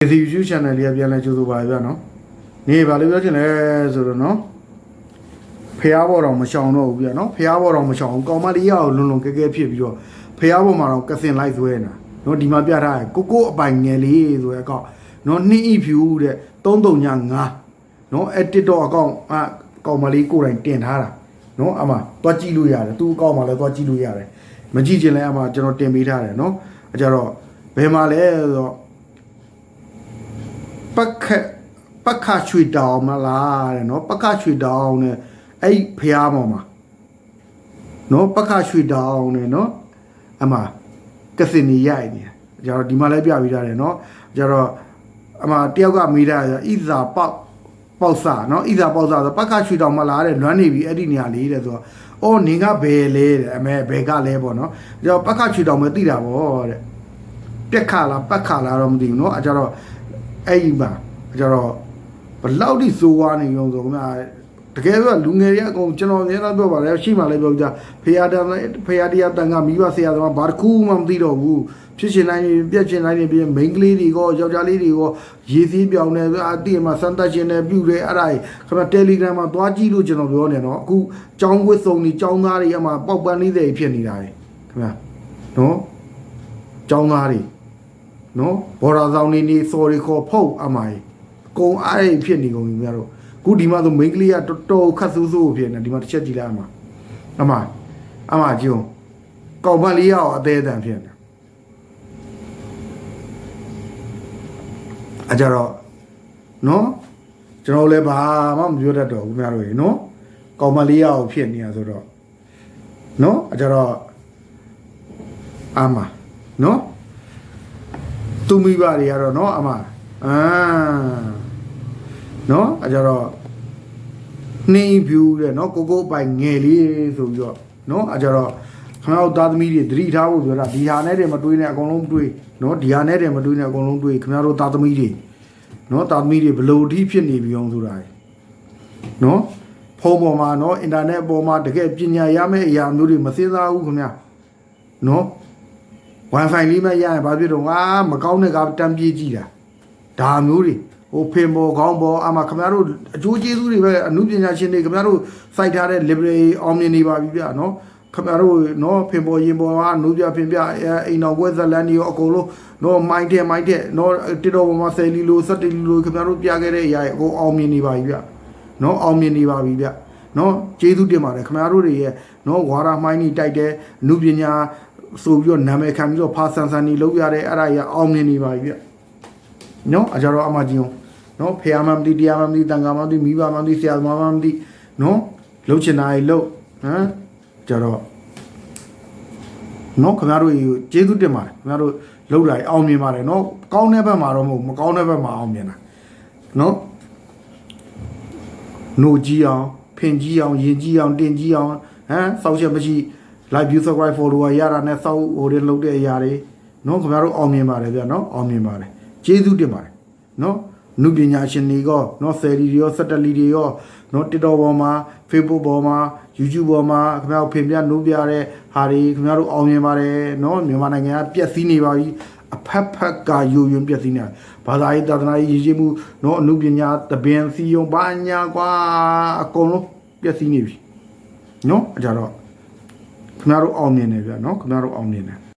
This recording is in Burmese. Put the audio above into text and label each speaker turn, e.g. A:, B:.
A: ဒီ YouTube channel လေးကပြန်လဲကြိုးဆိုပါရဗျာနော်နေပါလို့ပြောချင်လဲဆိုတော့နော်ဖះဘော်တော်မရှောင်တော့ဘူးဗျာနော်ဖះဘော်တော်မရှောင်ဘူးကောင်မလေးရအောင်လွန်လွန်ကဲကဲဖြစ်ပြီးတော့ဖះဘော်မှာတော့ကစင်လိုက်ဆွဲနေတာနော်ဒီမှာပြထားရကိုကိုအပိုင်ငယ်လေးဆိုရဲအကောင့်နော်နှင်းဤဖြူတဲ့339နော်အဲ့ TikTok အကောင့်အကောင်မလေးကိုယ်တိုင်တင်ထားတာနော်အမသွားကြည့်လို့ရတယ်သူ့အကောင့်မှာလည်းသွားကြည့်လို့ရတယ်မကြည့်ချင်လဲအမကျွန်တော်တင်ပေးထားတယ်နော်အဲကြတော့ဘယ်မှာလဲဆိုတော့ ပက္ခပက္ခချွေတောင်မလားတဲ့နော်ပက္ခချွေတောင်နဲ့အဲ့ဖျားပေါ်မှာနော်ပက္ခချွေတောင်နဲ့နော်အမကစင်နေရိုက်နေကျတော့ဒီမှာလည်းပြပြီးသားတယ်နော်ကျတော့အမတယောက်ကမိတာဆိုဣဇာပေါက်ပေါက်စာနော်ဣဇာပေါက်စာဆိုပက္ခချွေတောင်မလားတဲ့လွမ်းနေပြီအဲ့ဒီနေရာလေးတဲ့ဆိုတော့အော်နင်ကဘယ်လဲတဲ့အမေဘယ်ကလဲပေါ့နော်ကျတော့ပက္ခချွေတောင်မသိတာပေါ့တဲ့ပြက်ခလားပက္ခလားတော့မသိဘူးနော်အဲကျတော့ အဲ့ဒီမှာအဲကြတော့ဘလောက်ထိစိုးွားနေရုံဆိုခင်ဗျာတကယ်ဆိုလူငယ်တွေအကုန်ကျွန်တော်အများအားပြောပါတယ်ရှိမှလည်းပြောကြဖေရတန်ဖေရတရားတန်ကမိဘဆရာသမားဘာတစ်ခုမှမသိတော့ဘူးဖြစ်ရှင်တိုင်းပြက်ရှင်တိုင်းပြင်မိန်းကလေးတွေကောယောက်ျားလေးတွေကောရေးစည်းပြောင်းနေအတိအမှစမ်းသပ်ရှင်နေပြုတယ်အဲ့ဒါကြီးခင်ဗျာတယ်လီဂရမ်မှာသွားကြည့်လို့ကျွန်တော်ပြောနေတော့အခုចောင်းဝစ်စုံကြီးចောင်းသားတွေအမှပေါက်ပန်းလေးတွေဖြစ်နေတာလေခင်ဗျာနော်ចောင်းသားတွေ နော်ဘော်ဒါဆောင်နေနေ sorry ခေါ်ဖုတ်အမိုင်ကုံအားရဖြစ်နေကုန်ပြီများတော့ခုဒီမှာဆိုမိန်းကလေးကတော်တော်ခတ်ဆူးဆူးဖြစ်နေဒီမှာတစ်ချက်ကြည့်လိုက်အမအမအမကြည့်အောင်ကောင်မလေးရောအသေးအတန်ဖြစ်နေအကြတော့နော်ကျွန်တော်လည်းဘာမှမပြောတတ်တော့ဘူးများတို့ရေနော်ကောင်မလေးရောဖြစ်နေရဆိုတော့နော်အကြတော့အမနော် သူမိဘတွေကတော့เนาะအမအာเนาะအကြတော့နှင်းဖြူတဲ့เนาะကိုကိုပိုင်ငယ်လေးဆိုပြီးတော့เนาะအကြတော့ခင်ဗျားတို့သားသမီးတွေသတိထားဖို့ပြောတာဒီဟာနဲ့တည်းမတွေးနဲ့အကုန်လုံးတွေးเนาะဒီဟာနဲ့တည်းမတွေးနဲ့အကုန်လုံးတွေးခင်ဗျားတို့သားသမီးတွေเนาะသားသမီးတွေဘလို့အထိဖြစ်နေပြီအောင်ဆိုတာเนาะဖုန်းပေါ်မှာเนาะအင်တာနက်ပေါ်မှာတကယ်ပညာရမယ့်အရာမျိုးတွေမစင်စားဘူးခင်ဗျာเนาะ wifi လေးမရရင်ဘာဖြစ်တော့ငါမကောင်းတဲ့ကတမ်းပြေးကြည့်တာဒါမျိုးတွေဟိုဖင်ပေါ်ခေါင်းပေါ်အမခင်ဗျားတို့အကျိုးကျေးဇူးတွေပဲအမှုပညာရှင်တွေခင်ဗျားတို့စိုက်ထားတဲ့ library အောင်မြင်နေပါပြီဗျာနော်ခင်ဗျားတို့နော်ဖင်ပေါ်ရင်ပေါ်ကအနိုးပြဖင်ပြအိမ်တော်ကွဲဇလန်တွေရောအကုန်လုံးနော်မိုင်းတဲ့မိုင်းတဲ့နော်တစ်တော်ပေါ်မှာဆယ်လီလိုစက်တီလီလိုခင်ဗျားတို့ပြခဲ့တဲ့အရာတွေအကုန်အောင်မြင်နေပါပြီဗျာနော်အောင်မြင်နေပါပြီဗျာနော်ကျေးဇူးတင်ပါတယ်ခင်ဗျားတို့တွေရဲ့နော်ဝါရမိုင်းကြီးတိုက်တဲ့အမှုပညာ ဆိုပြီးတော့နာမည်ခံပြီးတော့ဖာဆန်ဆန်နေလောက်ရတဲ့အဲ့ဒါကြီးအောင်မြင်နေပါပြီဗျနော်အကြတော့အမကြီးအောင်နော်ဖေယာမမသိတရားမမသိတန်ခါမမသိမိဘမမသိဆရာသမားမမသိနော်လှုပ်ချင်တာကြီးလှုပ်ဟမ်ကြတော့နော်ခင်ဗျားတို့ကျေးဇူးတင်ပါတယ်ခင်ဗျားတို့လှုပ်လိုက်အောင်မြင်ပါတယ်နော်ကောင်းတဲ့ဘက်မှာတော့မဟုတ်မကောင်းတဲ့ဘက်မှာအောင်မြင်တာနော်နှုတ်ကြီးအောင်ဖင်ကြီးအောင်ရင်ကြီးအောင်တင်ကြီးအောင်ဟမ်စောက်ချက်မရှိ live view subscribe follower ရတာနဲ့စောက်ဟိုတွေလုပ်တဲ့အရာတွေနော်ခင်ဗျားတို့အောင်မြင်ပါတယ်ဗျာနော်အောင်မြင်ပါတယ်ကျေးဇူးတင်ပါတယ်နော်နုပညာရှင်တွေရောနော်ဆယ်လီတွေရောစက်တလီတွေရောနော် TikTok ပေါ်မှာ Facebook ပေါ်မှာ YouTube ပေါ်မှာခင်ဗျားတို့ဖင်ပြနိုးပြတဲ့ဟာတွေခင်ဗျားတို့အောင်မြင်ပါတယ်နော်မြန်မာနိုင်ငံကပြက်စီးနေပါပြီအဖက်ဖက်ကယိုယွန်းပြက်စီးနေဘာသာရေးသာသနာရေးရည်ရည်မှုနော်အနုပညာတပင်စီယုံဘာညာကွာအကုန်လုံးပြက်စီးနေပြီနော်အကြတော့ ခင်ဗျားတို့အောင်မြင်တယ်ဗျာနော်ခင်ဗျားတို့အောင်မြင်တယ်